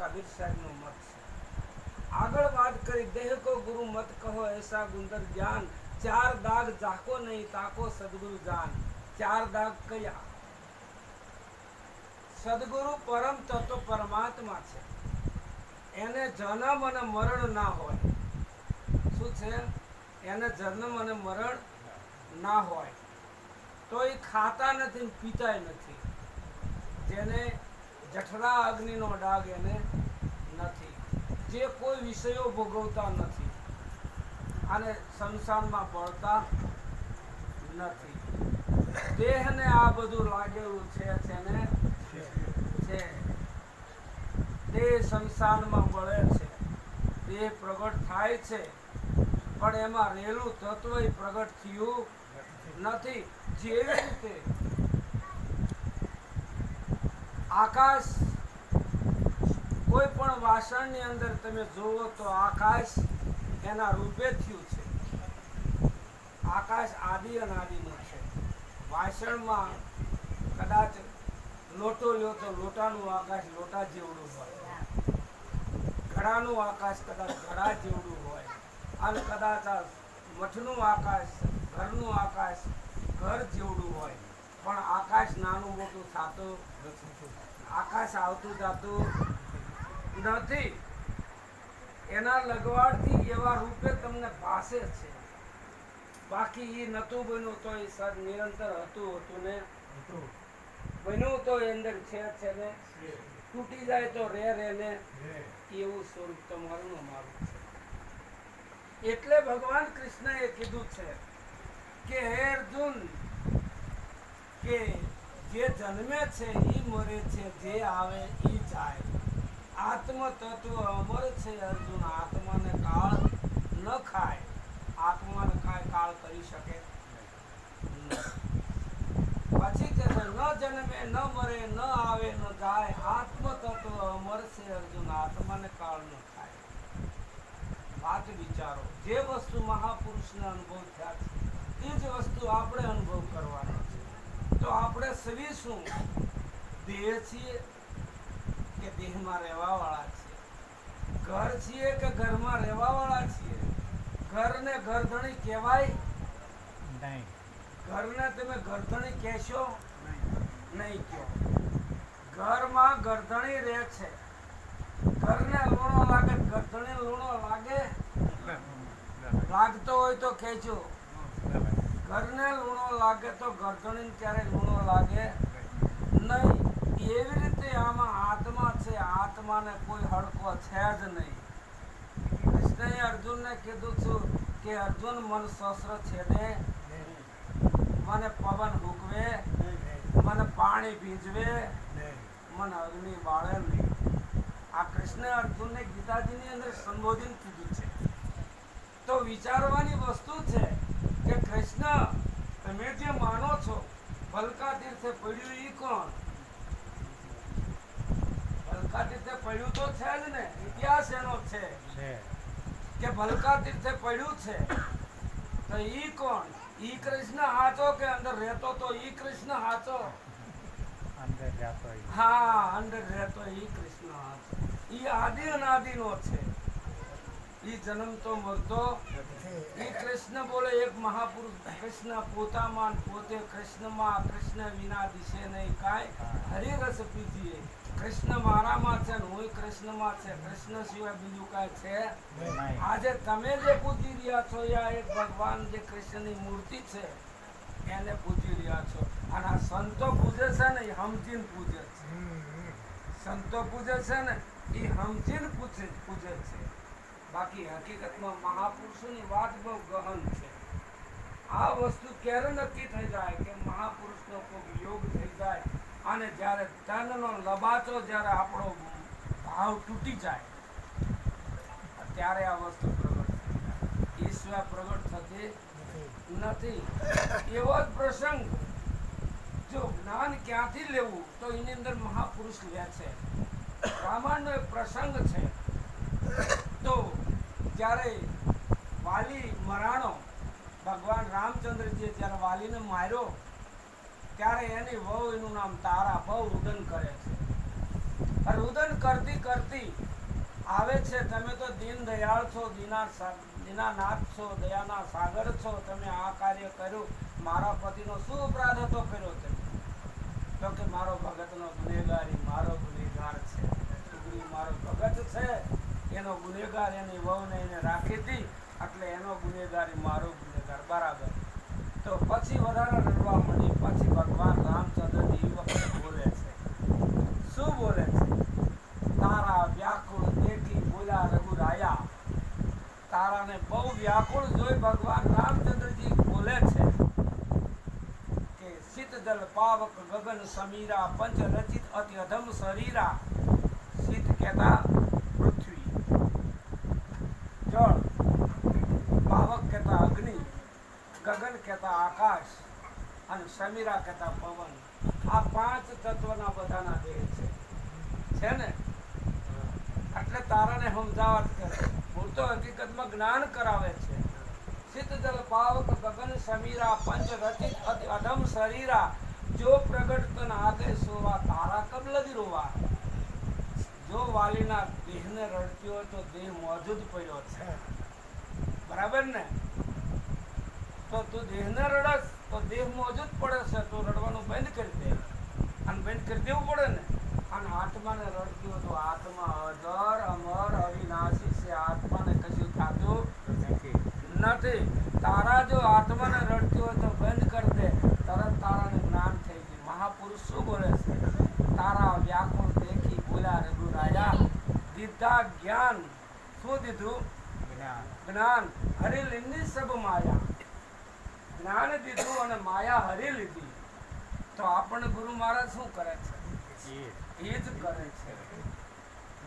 કબીર સાહેબનો મત છે. આગળ વાત કરી, દેહ કો ગુરુ મત કહો એસા ગુંદર જ્ઞાન. ચાર દાગ જાકો નહીં તાકો સદગુરુ જાન. ચાર દાગ કયા? સદગુરુ પરમ તત્વ પરમાત્મા છે. એને જન્મ અને મરણ ના હોય. શું છે? એને જન્મ અને મરણ ના હોય. તો એ ખાતા નથી પીતા નથી. જેને જઠરા અગ્નિનો ડાગ એને નથી. જે કોઈ વિષયો ભોગવતા નથી. અને સંસારમાં બળતા નથી. દેહને આ બધું લાગેલું છે તેને છે. દેહ સંસારમાં બળે છે. દેહ પ્રગટ થાય છે. પણ એમાં રહેલું તત્વ પ્રગટ થયું નથી. જેવી રીતે આકાશ, કોઈ પણ વાસણની અંદર તમે જોવો તો આકાશ એના રૂપે થયું છે. આકાશ આદિ અનાદિનું છે. વાસણમાં કદાચ લોટો લ્યો તો લોટાનું આકાશ લોટા જેવડું હોય. ઘડાનું આકાશ કદાચ ઘડા જેવડું હોય. અને કદાચ મઠનું આકાશ, ઘરનું આકાશ ઘર જેવડું હોય. પણ આકાશ નાનું મોટું થતું આકાશ આવતું જાતું નથી. એના લગવાડથી એવા રૂપે તમને ભાસે છે. બાકી એ નતું બન્યું તો એ સર નિરંતર હતું હતું ને? બન્યું તો એ અંદર છે છે ને? તૂટી જાય તો રે રે ને? એવું સ્વરૂપ તમારું અમારું મારું છે. એટલે ભગવાન કૃષ્ણએ કીધું છે કે હે અર્જુન કે જે જન્મે છે એ મરે છે, જે આવે એ જાય. આત્મ તત્વ અમર છે અર્જુન, આત્માને કાળ ન ખાય. આત્માને કાંઈ કાળ કરી શકે પછી કે છે, ન જન્મે, ન મરે, ન આવે, ન જાય આત્મ તત્વ અમર છે અર્જુન, આત્માને કાળ ન ખાય. વાત વિચારો. જે વસ્તુ મહાપુરુષને અનુભવ થયા છે, એ જ વસ્તુ આપણે અનુભવ કરવાનો. તો આપણે સવી શું? દેહ છીએ કે દેહમાં રહેવા વાળા છીએ? ઘર છીએ કે ઘરમાં રહેવા વાળા છીએ? ઘરને ઘરધણી કહેવાય? નહીં. ઘરને તમે ગરધણી કહેશો? નહીં. કહો. ઘરમાં ગરધણી રહે છે. ઘરને લૂણો લાગે ગરધણી લૂણો લાગે. લાગતો હોય તો કહેજો. ઘરને લૂણો લાગે તો ગરધણીને ક્યારે લૂણો લાગે? નહીં. એવી રીતે આમાં આત્મા છે. આત્માને કોઈ હડકો છે જ નહીં. કૃષ્ણએ અર્જુનને કીધું છું કે અર્જુન, મન શસ્ત્ર છેદે. મને પવન હુકવે. મને પાણી ભીંજવે. મને અગ્નિ બાળે નહીં. આ કૃષ્ણ અર્જુનને ગીતાજીની અંદર સંબોધન કીધું છે. તો વિચારવાની વસ્તુ છે કૃષ્ણ તમે જે માનો છો ભલકા તીર્થે પડ્યું ઈ કોણ? ભલકા તીર્થે પડ્યું તો છે જ ને ઇતિહાસ એનો છે. કે ભલકા તીર્થે પડ્યું છે તો ઈ કોણ? ઈ કૃષ્ણ હાચો કે અંદર રહેતો તો ઈ કૃષ્ણ હાચો? અંદર રહેતો હા અંદર રહેતો ઈ કૃષ્ણ હાચો. ઈ આદિ અનાદિનો છે. ઈ જન્મતો મરતો ઈ કૃષ્ણ બોલે એક મહાપુરુષ, કૃષ્ણ, પોતામાં પોતે કૃષ્ણમાં, કૃષ્ણ વિના દિશે નહીં કાંઈ. હરિરસ પીજીએ કૃષ્ણ મારામાં છે ને હું કૃષ્ણમાં છે. કૃષ્ણ સિવાય બીજું કાંઈ છે આજે તમે જે પૂજી રહ્યા છો યા એક ભગવાન જે કૃષ્ણની મૂર્તિ છે, એને પૂજી રહ્યા છો. અને આ સંતો પૂજે છે ને, એ હમજીન પૂજે છે. સંતો પૂજે છે ને, એ હમજીન પૂજે પૂજે છે. બાકી હકીકતમાં મહાપુરુષોની વાત બહુ ગહન છે. આ વસ્તુ ક્યારે નક્કી થઈ જાય કે મહાપુરુષનો કોઈ યોગ થઈ જાય અને જ્યારે તનનો લબાચો જ્યારે આપણો ભાવ તૂટી જાય, ત્યારે આ વસ્તુ પ્રગટ. એ સિવાય પ્રગટ થતી નથી. એવો જ પ્રસંગ, જો જ્ઞાન ક્યાંથી લેવું, તો એની અંદર મહાપુરુષ લે છે. રામાયણનો એક પ્રસંગ છે. તો જ્યારે વાલી મરાણો ભગવાન રામચંદ્રજીએ જ્યારે વાલીને માર્યો, ત્યારે એની વહુ એનું નામ તારા, બહુ રુદન કરે છે. રુદન કરતી કરતી આવે છે, તમે તો દીન દયાળ છો, દીના દીનાનાથ છો, દયાના સાગર છો, તમે આ કાર્ય કર્યું, મારા પતિનો શું અપરાધ હતો કર્યો તમે? તો કે મારો ભગતનો ગુનેગારી મારો ગુનેગાર છે. મારો ભગત છે. એનો ગુનેગાર એની વહુને એને રાખી હતી, એટલે એનો ગુનેગાર મારો ગુનેગાર, બરાબર. તો પછી વધારે રડવા મળી પછી ભગવાન રામચંદ્ર એ વખતે બોલે છે. શું બોલે છે? તારા વ્યાકુળ દેખી બોલ્યા રઘુરાયા. તારાને બહુ વ્યાકુળ જોઈ ભગવાન રામચંદ્રજી બોલે છે કે શીતદલ પાવક ગગન સમીરા પંચ રચિત અતિ અધમ શરીરા. શીત કહેતા પૃથ્વી જળ પાવક કહેતા અગ્નિ ગગન કહેતા આકાશ અને સમીરા કહેતા પવન. આ પાંચ તત્વના બધાના દેહ છે. છે ને? એટલે તારાને સમજાવટ કરે. હું તો હકીકતમાં જ્ઞાન કરાવે છે. સિદ્ધ જલ પાવક ગગન સમીરા પંચ રચિત અધમ શરીરા. જો પ્રગટ તન આગે સોવા તારા કબ લગી રોવા. જો વાલીના દેહને રડતી હોય તો દેહ મોજૂદ પડ્યો છે. બરાબર ને? તો તું દેહને રડસ તો દેહ મોજૂદ પડે છે. તો રડવાનું બંધ કરી દે. અને બંધ કરી દેવું પડે ને? અને આત્માને રડતી તો આત્મા અજર અમર અવિનાશી છે. આત્માને કશું થતું નથી. તારા જો આત્માને રડતી હોય તો બંધ કરી દે. તરત તારાને જ્ઞાન થઈ ગયું. મહાપુરુષ શું બોલે છે? તારા વ્યાકુળ દેખી બોલ્યા રઘુ રાજા દીધા જ્ઞાન. શું દીધું? જ્ઞાન. જ્ઞાન. હરી લીધી સબ માયા. જ્ઞાન દીધું અને માયા હરી લીધી. તો આપણને ગુરુ મહારાજ શું કરે છે? એ જ કરે છે.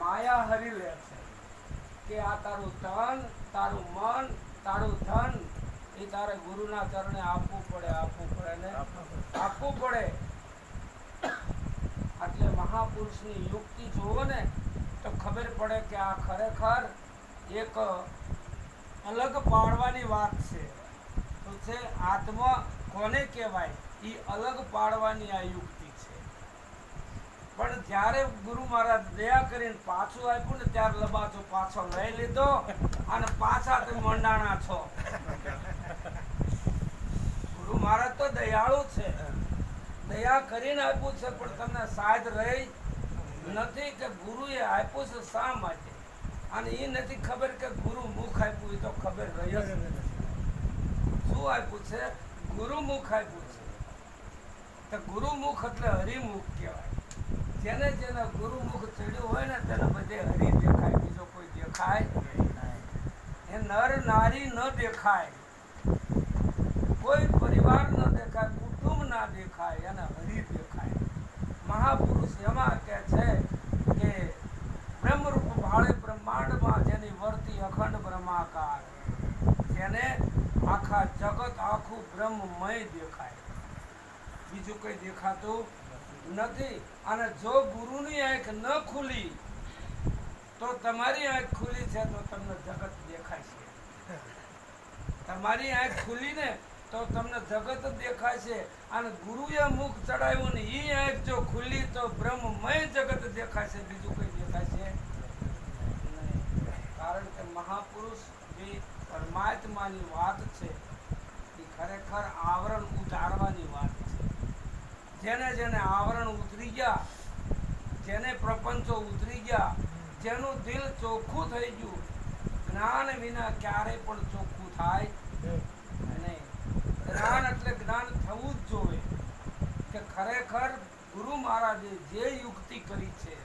માયા હરી લે છે કે આ તારું તન તારું મન, તારું ધન, એ તારે ગુરુના ચરણે આપવું પડે આપવું પડે ને? આપવું પડે. એટલે મહાપુરુષની યુક્તિ જોવો ને, તો ખબર પડે કે આ ખરેખર એક અલગ પાડવાની વાત છે. છે, આત્મા કોને કહેવાય? એ અલગ પાડવાની આ યુક્તિ છે. પણ જ્યારે ગુરુ મહારાજ દયા કરીને પાછું આપ્યું ને ત્યારે લબાચો પાછો લઈ લીધો અને પાછા તમે મંડાણા છો. ગુરુ મહારાજ તો દયાળુ છે. દયા કરીને આપ્યું છે, પણ તમને સાધ રહી નથી કે ગુરુએ આપ્યું છે શા માટે? અને એ નથી ખબર કે ગુરુ મુખ આપ્યું એ તો ખબર રહી જ નથી શું આપ્યું છે. ગુરુમુખ આપ્યું છે. તો ગુરુમુખ એટલે હરિમુખ કહેવાય. જેને જેને ગુરુમુખ ચડ્યું હોય ને તેને બધે હરિ દેખાય, બીજો કોઈ દેખાય એ નર નારી ન દેખાય. કોઈ પરિવાર ન દેખાય, કુટુંબ ના દેખાય અને હરિ દેખાય. મહાપુરુષ એમાં કે છે કે બ્રહ્મરૂપ ભાળે બ્રહ્માંડમાં જેની વર્તી અખંડ બ્રહ્માકાર. જેને આખા જગત આખું બ્રહ્મમય દેખાય. બીજું કંઈ દેખાતું નથી. અને જો ગુરુની આંખ ન ખુલી, તો તમારી આંખ ખુલી છે તો તમને જગત દેખાય છે. તમારી આંખ ખુલી ને તો તમને જગત દેખાય છે. અને ગુરુએ મુખ ચડાવ્યું ને એ આંખ જો ખુલી તો બ્રહ્મમય જગત દેખાય છે. બીજું કંઈ દેખાય છે? કારણ કે મહાપુરુષ જે પરમાત્માની વાત છે એ ખરેખર આવરણ ઉતારવાની વાત છે. જેને જેને આવરણ ઉતરી ગયા, જેને પ્રપંચો ઉતરી ગયા, જેનું દિલ ચોખ્ખું થઈ ગયું, જ્ઞાન વિના ક્યારે પણ ચોખ્ખું થાય નહીં જ્ઞાન એટલે જ્ઞાન થવું જ જોવે કે ખરેખર ગુરુ મહારાજે જે યુક્તિ કરી છે,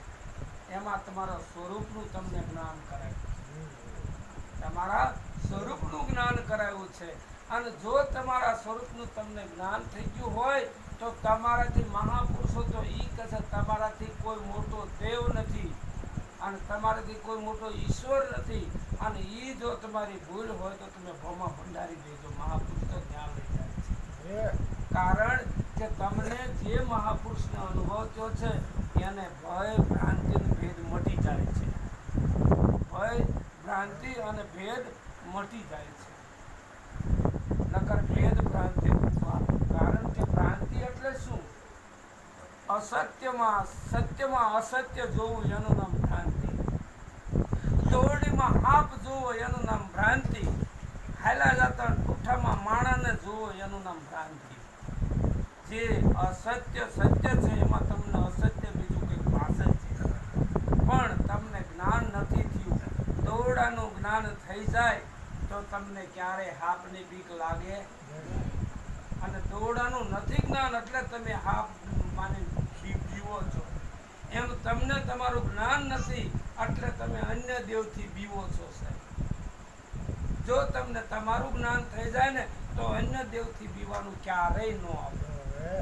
એમાં તમારા સ્વરૂપનું તમને જ્ઞાન કરાય. તમારા સ્વરૂપનું જ્ઞાન કરાવ્યું છે. અને જો તમારા સ્વરૂપનું તમને જ્ઞાન થઈ ગયું હોય, તો તમારાથી મહાપુરુષો તો એ કહે તમારાથી કોઈ મોટો દેવ નથી. અને તમારાથી કોઈ મોટો ઈશ્વર નથી. અને એ જો તમારી ભૂલ હોય, તો તમે ભોમાં ભંડારી દેજો. મહાપુરુષ તો જ્ઞાન લઈ જાય છે. કારણ કે તમને જે મહાપુરુષનો અનુભવ થયો છે, એને ભય, ભ્રાંતિ ભેદ મટી જાય છે. ભય, ભ્રાંતિ અને ભેદ મટી જાય છે. નકર ભેદ ભ્રાંતિ કારણ કે ભ્રાંતિ એટલે શું? અસત્યમાં, સત્યમાં અસત્ય જોવું એનું નામ ભ્રાંતિ. દોરડીમાં હાપ જોવો એનું નામ ભ્રાંતિ. હાલા જતા ઠૂઠામાં માણાને જોવો એનું નામ ભ્રાંતિ. જે અસત્ય સત્ય છે, એમાં તમને અસત્ય બીજું કંઈક પાસે છે પણ તમને જ્ઞાન નથી થયું. દોરડાનું જ્ઞાન થઈ જાય તમને ક્યારે હાપની બીક લાગે? અને દોરડાનું નથી જ્ઞાન એટલે તમે હાપ માની જીવો છો. એમ તમને તમારું જ્ઞાન નથી એટલે તમે અન્ય દેવથી બીવો છો, સાહેબ. જો તમને તમારું જ્ઞાન થઈ જાય ને, તો અન્ય દેવથી બીવાનું ક્યારેય ન આવે.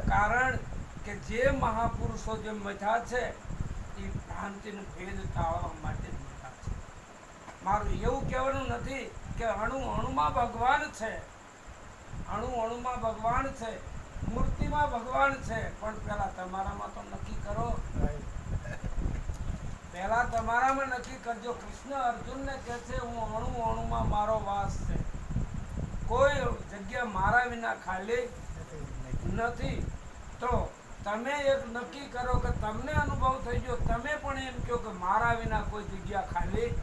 કારણ કે જે મહાપુરુષો જે મથા છે, એ ભ્રાંતિનો ભેદ ટાળવા માટે મથા છે. મારું એવું કહેવાનું નથી કે અણુ અણુમાં ભગવાન છે. અણુ અણુમાં ભગવાન છે. મૂર્તિમાં ભગવાન છે. પણ પેલા તમારામાં તો નક્કી કરો. પહેલા તમારામાં નક્કી કરજો. કૃષ્ણ અર્જુનને કહે છે, હું અણુ અણુમાં મારો વાસ છે. કોઈ જગ્યા મારા વિના ખાલી નથી. તો તમે એક નક્કી કરો કે તમને અનુભવ થઈ ગયો. તમે પણ એમ કહો કે મારા વિના કોઈ જગ્યા ખાલી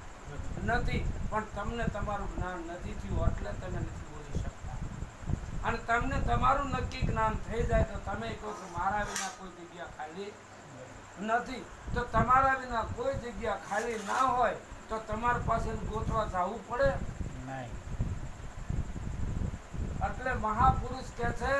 નથી પણ તમને તમારું જ્ઞાન નથી થયું એટલે તમે નથી બોલી શકતા. અને તમને તમારું નક્કી જ્ઞાન થઈ જાય તો તમે કહો કે મારા વિના કોઈ જગ્યા ખાલી નથી. તો તમારા વિના કોઈ જગ્યા ખાલી ના હોય તો તમારી પાસે ગોતવા જવું પડે? નહીં. એટલે મહાપુરુષ કે છે